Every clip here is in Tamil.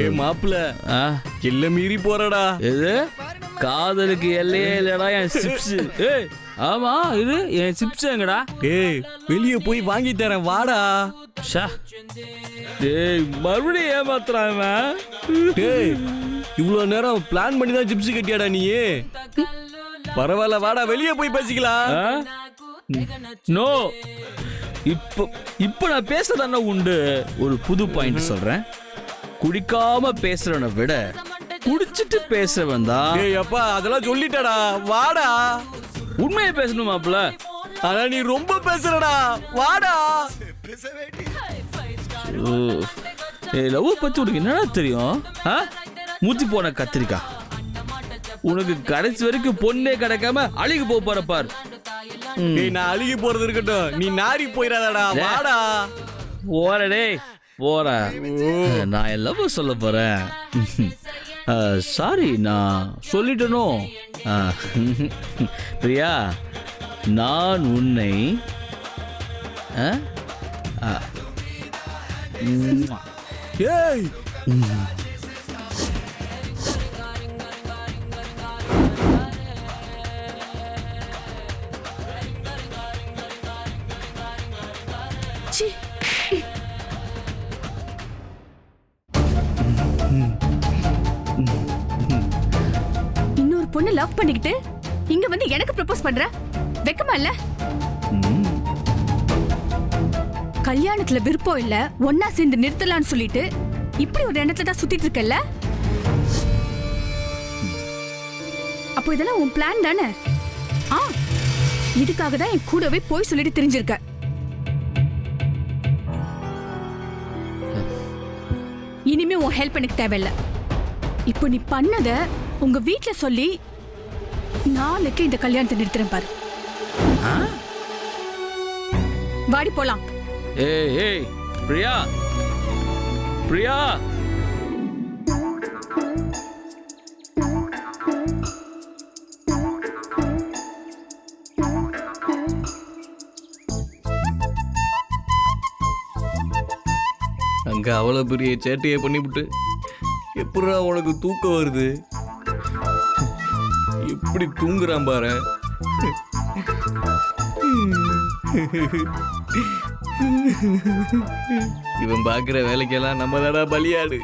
ஏய் மாப்பிள எல்ல மீறி போறடா. எது? காதலுக்கு எல்லையே இல்லடா என் சிப்ஸ். ஏய் ஆமா இது என் சிப்ஸ் எங்கடா? ஏய் வெளிய போய் வாங்கி தரேன் வாடா. ஷா டேய் மறுபடியும் ஏமாத்துறான். டேய் இவ்வளோ நேரம் பிளான் பண்ணி தான் ஜிப்ஸி கட்டியாடா நீ பரவாயில்ல வாடா வெளிய போய் பேசிக்கலாம்? நோ. இப்போ இப்போ நான் பேசுறதானே உண்டு? ஒரு புது பாயிண்ட் சொல்றேன். குடிக்காம பேசுறவனை விட குடிச்சிட்டு பேசுறவன் தான். ஏய் அப்பா அதெல்லாம் சொல்லிட்டடா. வாடா. உண்மையை பேசணும் மாப்ள ஆனா நீ ரொம்ப பேசுறடா. வாடா. ஏய் லவ் பத்தி உனக்கு என்னடா தெரியும்? ஆ? மூத்தி போன கத்திரிக்காய் உனக்கு கடைசி வரைக்கும் பொண்ணே கிடைக்காம அழுகி போக போற பார். ஏய் நான் அழுகி போறது இருக்கட்டும். நீ நாரி போயிடாதடா. வாடா. போற போற நான் எல்லாம் சொல்ல போறேன் சாரி நான் சொல்லிட்டனோ ஆ, பிரியா நான் உன்னை. ஏய் ச்சீ. பொண்ணு லவ் பண்ணிக்கிட்டு இங்க வந்து எனக்கு ப்ரப்போஸ் பண்ற? வெக்கமா இல்ல? கல்யாணத்துல விருப்பம் இல்ல ஒன்னா சேர்ந்து நிறுத்தலாம்னு சொல்லிட்டு இப்படி ஒரு எண்ணத்துல தான் சுத்திட்டு இருக்கல்ல? அப்போ இதெல்லாம் உன் பிளான் தானே? ஆ இதுக்காக தான் என் கூடவே போய் சொல்லிட்டு தெரிஞ்சிருக்க. இனிமே உன் ஹெல்ப் எனக்கு தேவையில்ல. இப்போ நீ பண்ணதை உங்க வீட்ல சொல்லி நாளைக்கு இந்த கல்யாணத்தை நிறுத்துறேன் பாரு. வாடி போலாம். ஏய் ஏய் பிரியா. பிரியா. அங்க அவ்வளவு பெரிய சேட்டையை பண்ணிவிட்டு எப்படிடா உனக்கு தூக்கம் வருது? எப்படி தூங்குறான் பாரு. இவன் பாக்குற வேலைக்கெல்லாம் நம்ம தாடா பலியாடு.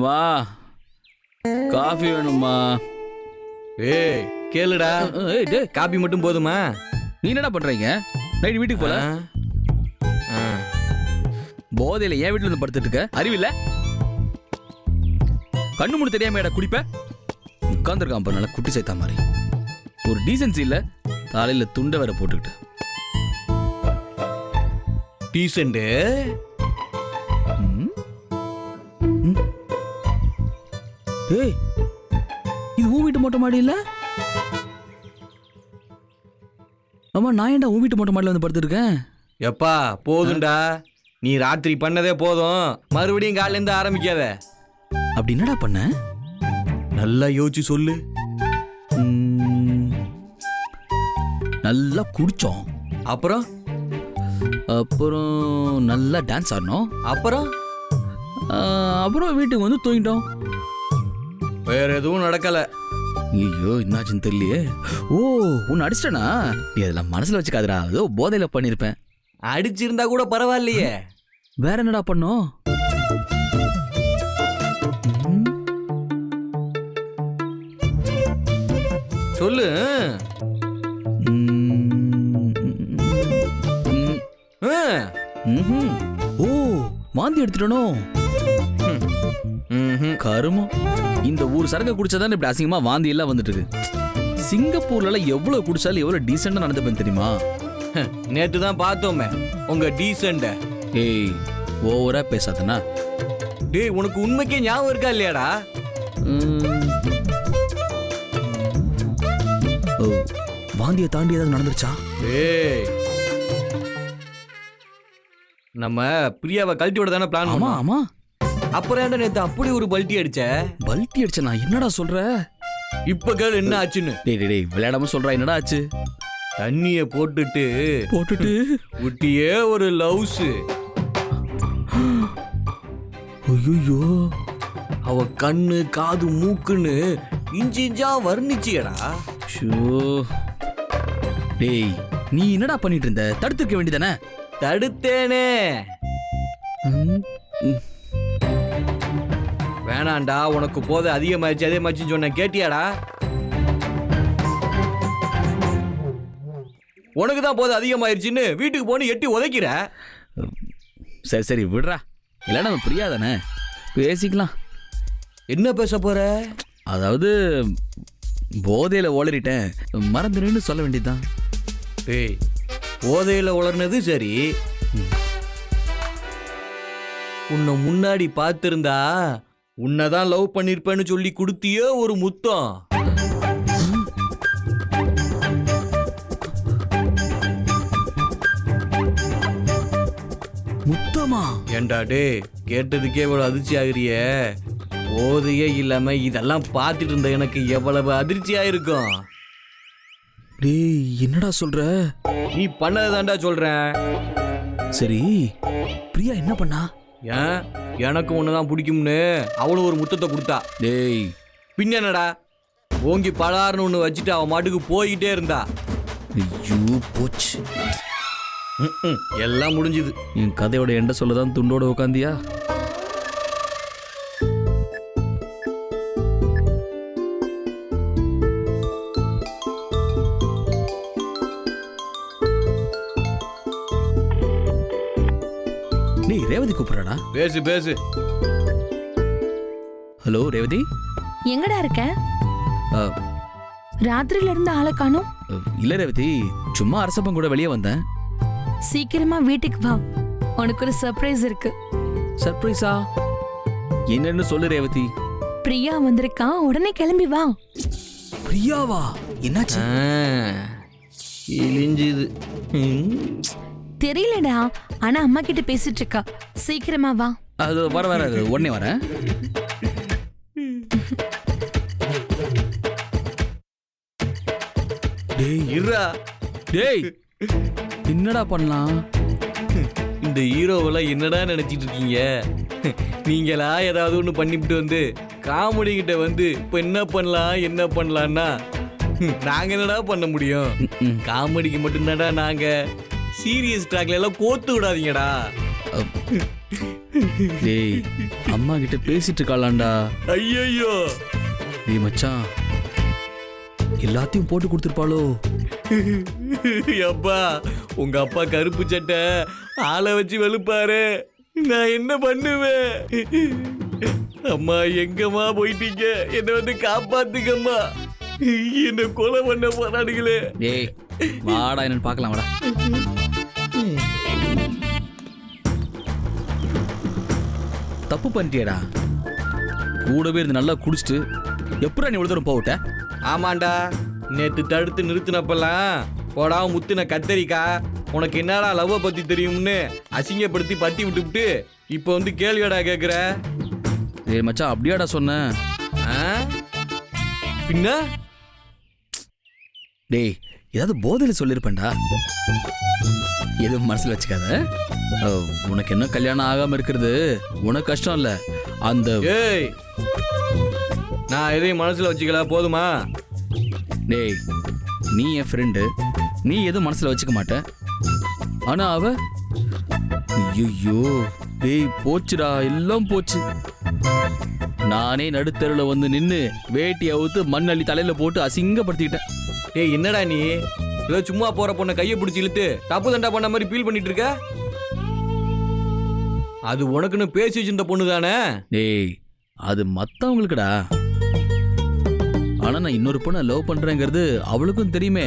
அம்மா காஃபி வேணுமா? ஏய் கேளுடா. ஏய் டேய் காபி மட்டும் போதுமா? நீ என்னடா பண்றீங்க? நைட் வீட்டுக்கு போல. போதையில ஏன் வீட்டுல வந்து படுத்துட்டு இருக்க? அறிவில்ல? கண்ணு மூணு தெரியாம எடா குடிப்ப? உட்காந்துருக்கான் பாரு நல்லா குட்டி சேர்த்தா மாதிரி. ஒரு டீசன்சி இல்ல தலையில துண்டை வேற போட்டுக்கிட்டு. டீசெண்டு ஏய் இது உன் வீட்டு மொட்டை மாடி இல்ல? ஆமா நான் ஏன்டா உன் வீட்டு மொட்டை மாடியில வந்து படுத்துருக்கேன்? எப்பா போதும்டா. நீ ராத்திரி பண்ணதே போதும். மறுபடியும் காலையில இருந்து ஆரம்பிக்காத. அப்படி என்னடா பண்ண? நல்லா யோசிச்சு சொல்லு. நல்லா குடிச்சோம். அப்புறம்? அப்புறம் நல்லா டான்ஸ் ஆடினோம். அப்புறம்? அப்புறம் வீட்டுக்கு வந்து தூங்கிட்டோம். வேற எதுவும் நடக்கல. ஐயோ என்னாச்சுன்னு தெரியலையே. ஓ உன்னை அடிச்சிட்டனா? நீ அதெல்லாம் மனசுல வச்சுக்காதடா. ஏதோ போதையில பண்ணியிருப்பேன் அடிச்சிருந்தா கூட பரவாயில்லையே. வேற என்னடா பண்ணோம்? சொல்லு. ஓ வாந்தி எடுத்துட்டனோ. கருமம். இந்த ஊர் சரக்கு குடிச்சாதானே இப்படி அசிங்கமா வாந்தி எல்லாம் வந்துட்டு இருக்கு சிங்கப்பூர்ல எவ்வளவு குடிச்சாலும் எவ்வளவு டீசெண்டா நடந்துப்பேன் தெரியுமா? நேத்து தான் பார்த்தோமே உங்க டீசெண்ட ஏய் ஓவரா பேசாதனா டேய் உனக்கு உண்மைக்கே ஞாபகம் இருக்கா இல்லையாடா? ஓ வாந்தியை தாண்டி ஏதாவது நடந்துருச்சா? ஏய் நம்ம பிரியாவை கழட்டி விட தானே பிளான் ஆமா ஆமா. அப்புறம் ஏன்டா நேத்து அப்படி ஒரு பல்ட்டி அடிச்ச? பல்ட்டி அடிச்ச நான் என்னடா சொல்ற? இப்ப கேள் என்ன ஆச்சுன்னு? டேய் டேய் டேய் விளையாடாம சொல்றா என்னடா ஆச்சு? தண்ணிய போட்டுட்டு போட்டுட்டு. விட்டியே ஒரு லவ்ஸ். ஐயோ அவ கண்ணு காது மூக்குன்னு இஞ்சி இஞ்சா வர்ணிச்சியடா. ஷோ. டேய் நீ என்னடா பண்ணிட்டு இருந்த? தடுத்துக்க வேண்டியதானே? தடுத்தேனே. வேணாண்டா உனக்கு போத அதிகமாச்சு அதிகமாச்சுன்னு சொன்ன கேட்டியாடா? உனக்கு தான் போது அதிகமாயிருச்சுன்னு வீட்டுக்கு போன்னு எட்டி உதைக்கிற? சரி சரி விடுறா. இல்ல நம்ம பிரியா தானே பேசிக்கலாம். என்ன பேச போற? அதாவது போதையில ஓளறிட்டேன் மறந்துடுன்னு சொல்ல வேண்டியதுதான். ஏய் போதையில உளர்னது சரி. உன்னை முன்னாடி பார்த்திருந்தா உன்னை தான் லவ் பண்ணிருப்பேன்னு சொல்லி கொடுத்தியே ஒரு முத்தம். முத்தமா? ஏண்டா டே கேட்டதுக்கே இவ்வளவு அதிர்ச்சி ஆகுறியே? போதையே இல்லாம இதெல்லாம் பார்த்துட்டு இருந்த எனக்கு எவ்வளவு அதிர்ச்சியா இருக்கும் டேய் என்னடா சொல்ற? நீ பண்ணதாண்டா சொல்றேன். சரி பிரியா என்ன பண்ணா? ஏன்? எனக்கு ஒண்ணுதான் பிடிக்கும்னு. அவளும் ஒரு முத்தத்தை கொடுத்தா. டேய் பின்ன என்னடா? ஓங்கி பலார்னு ஒன்று வச்சுட்டு அவன் மாட்டுக்கு போய்கிட்டே இருந்தா. ஐயோ போச்சு. எல்லாம் முடிஞ்சுது. என் கதையோட எண்ட சொல்லதான் துண்டோட உட்காந்தியா பேசு பேசு. ஹலோ ரேவதி? எங்கடா இருக்க? ராத்திரில இருந்து ஆளை காணோம். இல்ல ரேவதி சும்மா அரசப்பன் கூட வெளியே வந்தேன். சீக்கிரமா வீட்டுக்கு வா. உனக்கு ஒரு சர்ப்ரைஸ் இருக்கு. சர்ப்ரைஸா என்னன்னு சொல்லு ரேவதி. பிரியா வந்திருக்கா உடனே கிளம்பி வா. பிரியாவா? என்னாச்சு? ஆ, இழிஞ்சுது. ம். தெரியலடா. ஆனா அம்மா கிட்ட பேசிட்டு இருக்கா. சீக்கிரமா வா. அது வர வர அது உடனே வரேன் டேய் இருடா. டேய் என்னடா பண்ணலாம்? இந்த ஹீரோவெல்லாம் என்னடா நினைச்சிட்டு இருக்கீங்க? நீங்களா ஏதாவது ஒன்று பண்ணிவிட்டு வந்து காமெடி கிட்ட வந்து இப்போ என்ன பண்ணலாம் என்ன பண்ணலான்னா ம், நாங்க என்னடா பண்ண முடியும். காமெடிக்கு மட்டும்தான்டா நாங்க. சீரியஸ் ட்ராக்ல எல்லாம் கோத்து விடாதீங்கடா. டேய் அம்மா கிட்ட பேசிட்டு இருக்காளாண்டா. ஐயோ டேய் மச்சான். எல்லாத்தையும் போட்டு கொடுத்துருப்பாளோ? அப்பா உங்க அப்பா கருப்பு சட்டை ஆளை வச்சு வெளுப்பாரு. நான் என்ன பண்ணுவேன்? அம்மா எங்கம்மா போயிட்டீங்க? என்னை வந்து காப்பாத்துக்கம்மா என்ன கொலை பண்ண போறானுங்களே. டேய் வாடா என்னன்னு பார்க்கலாம் வாடா. தப்பு பண்ணிட்டியடா. கூடவே இருந்து நல்லா குடிச்சிட்டு எப்படா நீ இவ்வளவு தூரம் போவிட்ட ஆமாண்டா. நேத்து தடுத்து நிறுத்தினப்பெல்லாம் போடா முத்துன கத்தரிக்கா. உனக்கு என்னடா லவ்வை பத்தி தெரியும்னு அசிங்கப்படுத்தி பத்தி விட்டுவிட்டு இப்போ வந்து கேள்வியடா கேக்குற? டேய் மச்சான் அப்படியாடா சொன்னேன் ஆ? பின்ன? டேய் ஏதாவது போதையில சொல்லியிருப்பேன்டா எதுவும் மனசுல வச்சுக்காத. உனக்கு என்ன கல்யாணம் ஆகாம இருக்கிறது? உனக்கு கஷ்டம் இல்ல. அந்த ஏய் நான் எதையும் மனசுல வச்சுக்கல போதுமா? டேய் நீ என் ஃப்ரெண்டு நீ எதுவும் மனசுல வச்சுக்க மாட்ட. ஆனா அவ ஐயோ டேய் போச்சுடா எல்லாம் போச்சு. நானே நடுத்தெருவில் வந்து நின்னு வேட்டி அவுத்து மண் அள்ளி தலையில போட்டு அசிங்கப்படுத்திக்கிட்டேன். ஏய் என்னடா நீ? ஏதோ சும்மா போற பொண்ணை கையை பிடிச்சி இழுத்து தப்பு தண்டா பண்ண மாதிரி ஃபீல் பண்ணிட்டு இருக்க? அது உனக்குன்னு பேசி வச்சிருந்த பொண்ணு தானே? டேய் அது மத்தவங்களுக்குடா. ஆனா நான் இன்னொரு பொண்ணை லவ் பண்றேங்கிறது அவளுக்கும் தெரியுமே.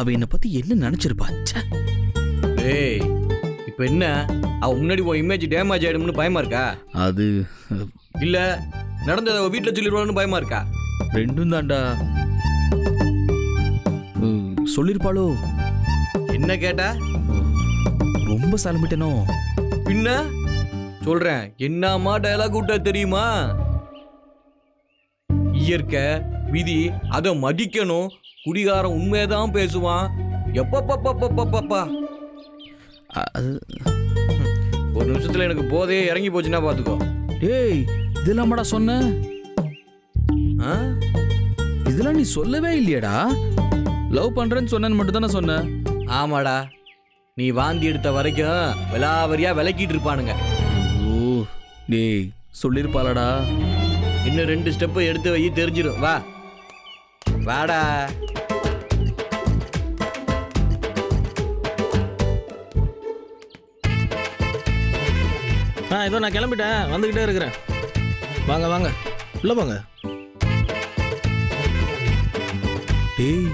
அவ என்னை பத்தி என்ன நினைச்சிருப்பா? ச்சே. ஏய் இப்போ என்ன? அவ முன்னாடி உன் இமேஜ் டேமேஜ் ஆயிடும்னு பயமா இருக்கா? அது இல்ல நடந்ததை வீட்டுல சொல்லிடுவான்னு பயமா இருக்கா? ரெண்டும் தான்டா. சொல்லிருப்பாளோ? என்ன கேட்டா? ரொம்ப சலம்பிட்டனோ? பின்ன? சொல்றேன். என்னம்மா டயலாக் விட்டா தெரியுமா? இயற்கை விதி அதை மதிக்கணும். குடிகாரன் உண்மையதான் பேசுவான். எப்பப்பப்பப்பப்பப்பா அது ஒரு நிமிஷத்துல எனக்கு போதையே இறங்கி போச்சுன்னா பாத்துக்கோ டேய் இதெல்லாமாடா சொன்ன? இதெல்லாம் நீ சொல்லவே இல்லையேடா. லவ் பண்றேன்னு சொன்னேன்னு மட்டும் தானே சொன்ன? ஆமாடா. நீ வாந்தி எடுத்த வரைக்கும் விலாவரியா விளக்கிட்டு இருப்பானுங்க. ஐயோ டேய் சொல்லிருப்பாளடா. இன்னும் ரெண்டு ஸ்டெப்பு எடுத்து வை தெரிஞ்சிடும் வா. வாடா. ஆ இதோ நான் கிளம்பிட்டேன். வந்துக்கிட்டே இருக்கிறேன். வாங்க வாங்க. உள்ள போங்க. டேய்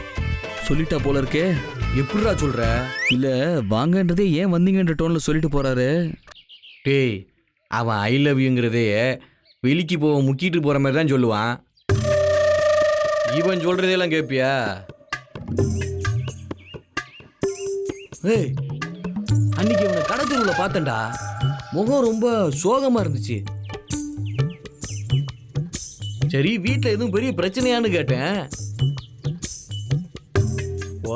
சொல்லிட்டா போல இருக்கே. எப்படிடா சொல்ற? இல்ல வாங்கன்றதே ஏன் வந்தீங்கன்ற டோன்ல சொல்லிட்டு போறாரு? டேய் அவன் ஐ லவ் யூங்கிறதே வெளிக்கு போக முக்கிட்டு போற மாதிரி தான் சொல்லுவான். இவன் சொல்றதெல்லாம் கேப்பியா? ஏய் அன்னைக்கு அவனை கடத்தெருவுல பார்த்தேன்டா. முகம் ரொம்ப சோகமா இருந்துச்சு. சரி வீட்டில் எதுவும் பெரிய பிரச்சனையான்னு கேட்டேன்.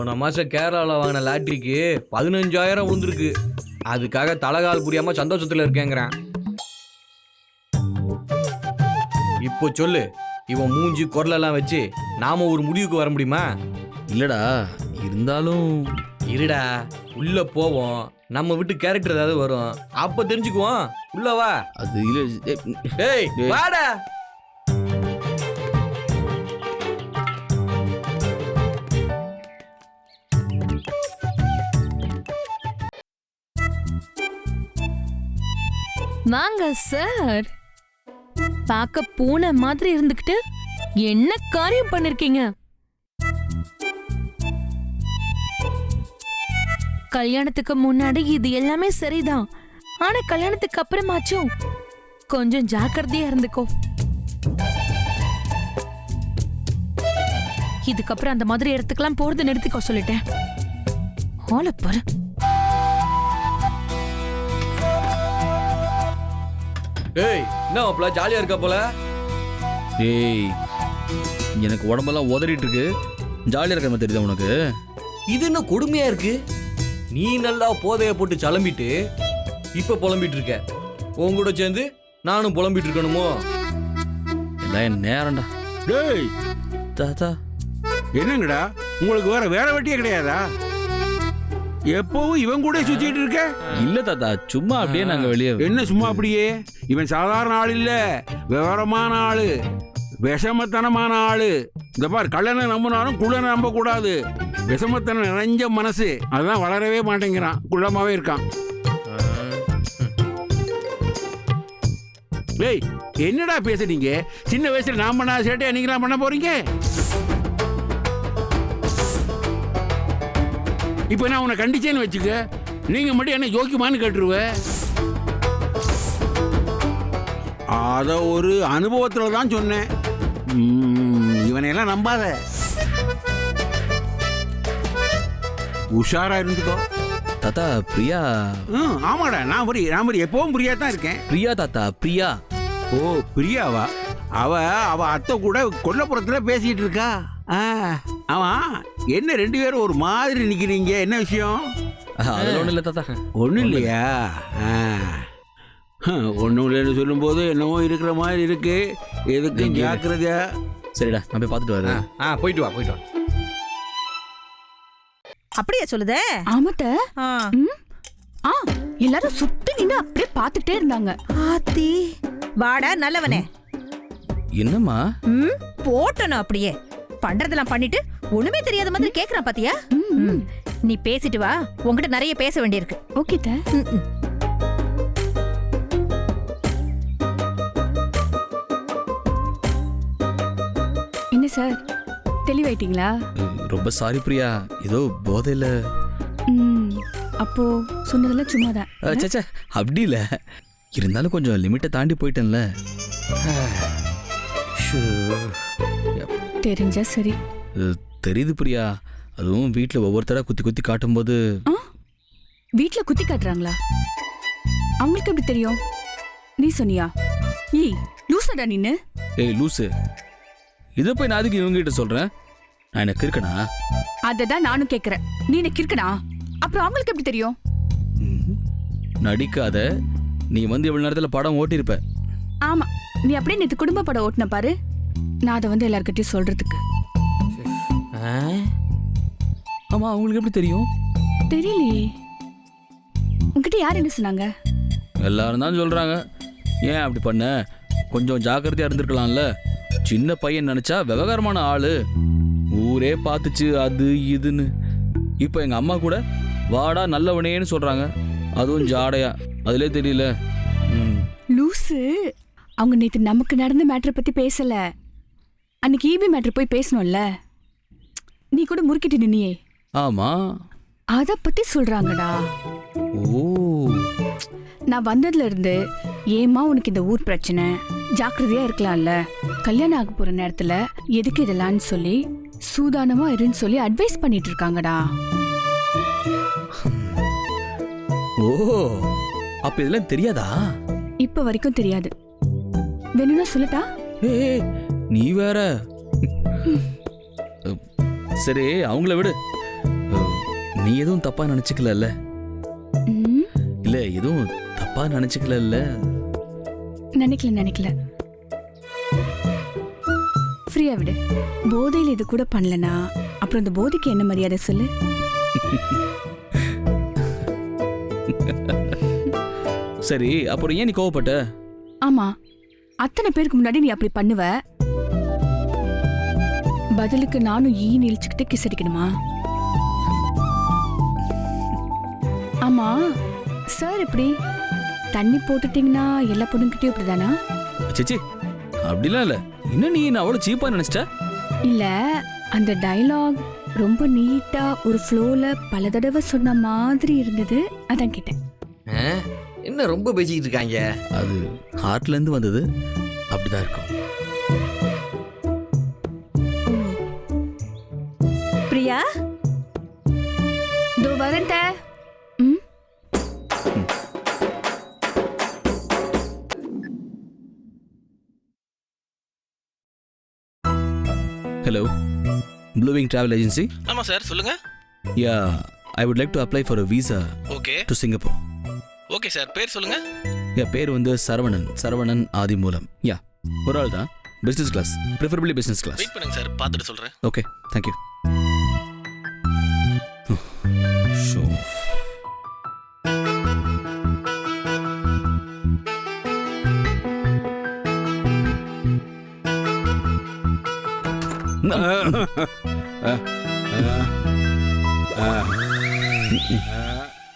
போன மாசம் கேரளாவில் வாங்கின லாட்டரிக்கு பதினஞ்சாயிரம் விழுந்திருக்கு. அதுக்காக தலகால் புரியாம சந்தோஷத்துல இருக்கேங்கிறான். இப்போ சொல்லு இவன் மூஞ்சி குரலெல்லாம் வச்சு நாம ஒரு முடிவுக்கு வர முடியுமா? இல்லடா இருந்தாலும் இருடா உள்ள போவோம். நம்ம விட்டு கேரக்டர் ஏதாவது வரும். அப்ப தெரிஞ்சுக்குவோம். உள்ள வா. அது இல்ல ஏ, டேய் டேய். வாடா. வாங்க சார் பார்க்க பூனை மாதிரி இருந்துகிட்டு என்ன காரியம் பண்ணிருக்கீங்க? கல்யாணத்துக்கு முன்னாடி இது எல்லாமே சரிதான். ஆனா கல்யாணத்துக்கு அப்புறமாச்சும் கொஞ்சம் ஜாக்கிரதையா இருந்துக்கோ. இதுக்கப்புறம் அந்த மாதிரி இடத்துக்கெல்லாம் போறது நிறுத்திக்கோ சொல்லிட்டேன். ஆளை டேய் என்ன மாப்ள ஜாலியா இருக்க போல? டேய் எனக்கு உடம்பெல்லாம் உதறிட்டு இருக்கு ஜாலியா இருக்கிற மாதிரி தெரியுதா உனக்கு? இது என்ன கொடுமையா இருக்கு? நீ நல்லா போதைய போட்டு சலம்பிட்டு இப்ப புலம்பிட்டு இருக்க உன் கூட சேர்ந்து நானும் புலம்பிட்டு இருக்கணுமோ எல்லாம் என் நேரம்டா. டேய் தாத்தா. என்னங்கடா? உங்களுக்கு வேற வேற வெட்டியே கிடையாதா? எப்பவும் இவன் கூட சுத்திட்டு இருக்க? இல்ல தாத்தா சும்மா அப்படியே நாங்க வெளியே என்ன சும்மா அப்படியே? இவன் சாதாரண ஆள் இல்ல. விவரமான ஆளு. விஷமத்தனமான ஆளு. இந்த பார் கல்லனை நம்பினாலும் குள்ளனை நம்ப கூடாது விஷமத்தனம் நிறைஞ்ச மனசு. அதான் வளரவே மாட்டேங்கிறான். குள்ளமாவே இருக்கான். டேய் என்னடா பேசுறீங்க? சின்ன வயசுல நான் பண்ண சேட்டையா நீங்களா பண்ண போறீங்க? இப்போ நான் உன்னை கண்டிச்சேன்னு வச்சுக்க நீங்க மட்டும் என்ன யோக்கியமான்னு கேட்டுருவ. அத ஒரு அனுபவத்துல தான் சொன்னேன். ம், இவனையெல்லாம் நம்பாத. உஷாரா இருந்துக்கோ. தாத்தா பிரியா. ம், ஆமாடா நான் புரி நான் புரி எப்பவும் புரியா தான் இருக்கேன். பிரியா தாத்தா பிரியா. ஓ பிரியாவா? அவ அவ அத்தை கூட கொல்லப்புறத்துல பேசிட்டு இருக்கா. ஆ, ஆமா என்ன ரெண்டு பேரும் ஒரு மாதிரி நிக்கிறீங்க? என்ன விஷயம்? அதெல்லாம் ஒண்ணும் இல்ல தாத்தா. ஒன்றும் இல்லையா? ஒன்றும் இல்லைன்னு சொல்லும்போது என்னவோ இருக்கிற மாதிரி இருக்கு. எதுக்கும் ஜாக்கிரதையா? சரிடா நான் போய் பார்த்துட்டு வரேன். ஆ போயிட்டு வா போயிட்டு வா. அப்படியே சொல்லுதே? ஆமாத்த. ஆ. எல்லாரும் சுத்தி நின்று அப்படியே பார்த்துட்டே இருந்தாங்க. ஆத்தி வாடா நல்லவனே. என்னம்மா? ம் போட்டணும் அப்படியே. பண்றதெல்லாம் பண்ணிட்டு ஒண்ணுமே தெரியாத மாதிரி கேக்குறான் பாத்தியா. நீ பேசிட்டு வா. உன்கிட்ட நிறைய பேச வேண்டியிருக்கு. ஓகே த. என்ன சார்? தெளிவாயிட்டீங்களா? ரொம்ப சாரி பிரியா. ஏதோ போதையில. அப்போ சொன்னதெல்லாம் சும்மாதான். அஹ், ச்சே ச்சே, அப்படி இல்ல. இருந்தாலும் கொஞ்சம் லிமிட்டை தாண்டி போயிட்டேன்ல. தெரிஞ்சா சரி. அஹ், தெரியுது பிரியா. அதுவும் வீட்டில் ஒவ்வொருத்தரா குத்தி குத்தி காட்டும்போது ஆ? வீட்ல குத்தி காட்டுறாங்களா? அவங்களுக்கு எப்படி தெரியும்? நீ சொன்னியா? ஏய் லூசடா நின்னு. ஏய் லூசு. இதை போய் நான் அதுக்கு இவங்க கிட்ட சொல்றேன்? நான் எனக்கு இருக்கனா அததான் நானும் கேக்குறேன். நீ எனக்கு இருக்கடா அப்புறம் அவங்களுக்கு எப்படி தெரியும்? நடிக்காத. நீ வந்து இவ்வளவு நேரத்துல படம் ஓட்டியிருப்ப? ஆமா. நீ அப்படியே நேத்து குடும்ப படம் ஓட்டுன பாரு. நான் அதை வந்து எல்லார்கிட்டயும் சொல்றதுக்கு? ஆமா அவங்களுக்கு எப்படி தெரியும்? தெரியலையே. உன்கிட்ட யார் என்ன சொன்னாங்க? எல்லாரும் தான் சொல்றாங்க. ஏன் அப்படி பண்ண? கொஞ்சம் ஜாக்கிரதையா இருந்திருக்கலாம்ல. சின்ன பையன் நினைச்சா விவகாரமான ஆளு. ஊரே பார்த்துச்சு அது இதுன்னு. இப்போ எங்க அம்மா கூட வாடா நல்லவனேன்னு சொல்றாங்க. அதுவும் ஜாடையா. அதுலே தெரியல. லூசு அவங்க நேத்து நமக்கு நடந்த மேட்டரை பத்தி பேசல. அன்னைக்கு ஈபி மேட்டர் போய் பேசணும்ல? நீ கூட முறுக்கிட்டு நின்னியே. ஆமா. அத பத்தி சொல்றாங்கடா. ஓ. நான் வந்ததுல இருந்து ஏமா உனக்கு இந்த ஊர் பிரச்சனை? ஜாக்கிரதையா இருக்கலாம்ல. கல்யாணம் ஆக போற நேரத்துல எதுக்கு இதெல்லாம்னு சொல்லி சூதானமா இருன்னு சொல்லி அட்வைஸ் பண்ணிட்டு இருக்காங்கடா. ஓ. அப்ப இதெல்லாம் தெரியாதா? இப்ப வரைக்கும் தெரியாது. வேணும்னா சொல்லட்டா? ஏய் நீ வேற. சரி அவங்கள விடு. நீ எதுவும் தப்பா நினைச்சுக்கலல்ல? ம், இல்ல எதுவும் தப்பா நினைச்சுக்கலல்ல? நினைக்கல நினைக்கல. ஃப்ரீயா விடு. போதையில இது கூட பண்ணலனா அப்புறம் இந்த போதைக்கு என்ன மரியாதை சொல்லு? சரி அப்புறம் ஏன் நீ கோவப்பட்ட? ஆமா. அத்தனை பேருக்கு முன்னாடி நீ அப்படி பண்ணுவ. பதிலுக்கு நானும் ஈ இழிச்சுக்கிட்டு கிஸ் அடிக்கணுமா ஆமா சார் எப்படி? தண்ணி போட்டுட்டீங்கன்னா எல்லா பொண்ணுங்கிட்டயும் இப்படிதானா? சிச்சி அப்படிலாம் இல்ல. இன்னும் நீ நான் அவ்வளவு சீப்பா நினைச்சிட்ட? இல்ல அந்த டயலாக் ரொம்ப நீட்டா ஒரு ஃப்ளோல பல தடவை சொன்ன மாதிரி இருந்தது அதான் கேட்டேன். ஆ? என்ன ரொம்ப பேசிக்கிட்டு இருக்காங்க? அது ஹார்ட்ல இருந்து வந்தது? அப்படிதான் இருக்கும். ஹலோ ப்ளூவிங் டிராவல் ஏஜென்சி ஆமாம் சார் சொல்லுங்கள் ya I would like to apply for a visa okay to Singapore okay sir பேர் சொல்லுங்கள் என் பேர் வந்து சரவணன் சரவணன் ஆதிமூலம் யா ஒரு ஆள் தான் business class preferably business class wait பண்ணுங்க சார் பார்த்துட்டு சொல்கிறேன் ஓகே தேங்க்யூ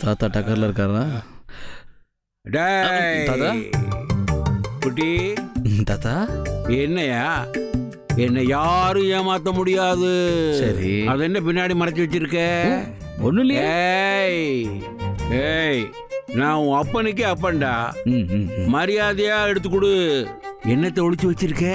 தாத்தா டக்கர்ல இருக்காரா? தாத்தா? குட்டி. தாத்தா? என்னையா? என்னை யாரும் ஏமாத்த முடியாது. சரி. அது என்ன பின்னாடி மறைச்சு வச்சிருக்க? ஒன்றும் இல்லையே. ஏய். ஏய் நான் உன் அப்பனுக்கே அப்பன்டா. மரியாதையா எடுத்து கொடு. என்னத்தை ஒளிச்சு வச்சிருக்க?